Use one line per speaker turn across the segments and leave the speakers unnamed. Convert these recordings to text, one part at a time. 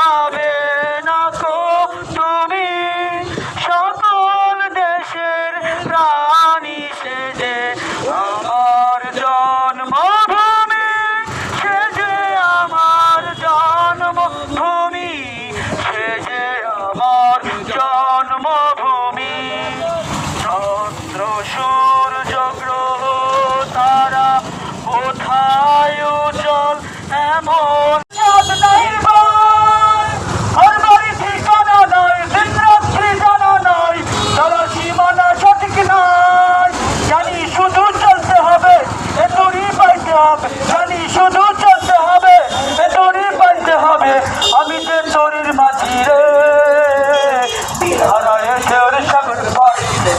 পাবে না কো তুমি সকল দেশের প্রাণী সেজে আমার জন্মভূমি, সেজে আমার জন্মভূমি, সেজে আমার জন্মভূমি।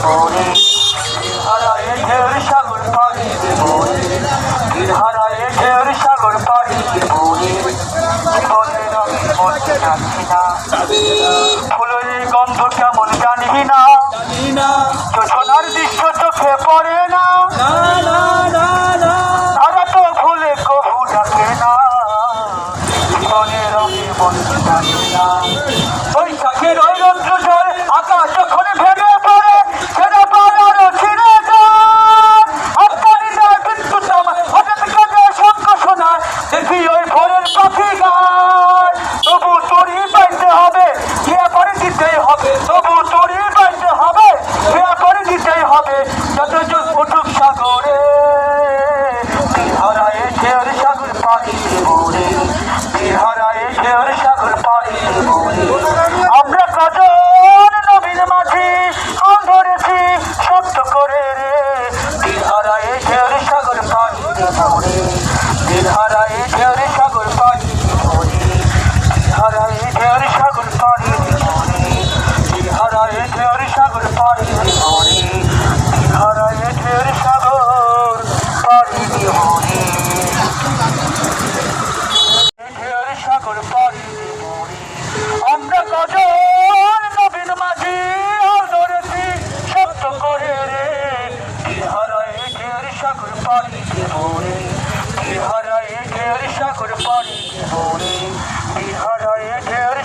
পাড়ি দেবো রে হারায় ঢেউর সাগর পাড়ি দেবো রে হারায় ঢেউর সাগর পাড়ি দেবো রে জীবনের আমি মরতে যাচ্ছি না ফুলের গন্ধ কেমন জানি না যোজনার দৃশ্য চোখে পড়ে না তারা তো ভুলে কবু ডাকে না জীবনের বলতে জানি না বৈশাখের ওই ঝড় আকাশ যখন ভেঙে ঘরের পাখি গান। তবু তরি পাইতে হবে, বিয়ে করে দিতেই হবে। তবু তরি পাইতে হবে, বিয়ে করে দিতেই হবে। যত যুগ উঠুক সাগরে বিহারায় শেয়ার সাগর পাখি মরে বিহারায় শেয়ার সাগর পাখি মরে আমরা কজন নবীন মাঝি হাল ধরেছি সত্য করে রে। বিহারায় শেয়ার সাগর পাখি মরে বিহার জীবনে বিহারায় ঢের সাগর পানি জীবনে বিহারায় ঢের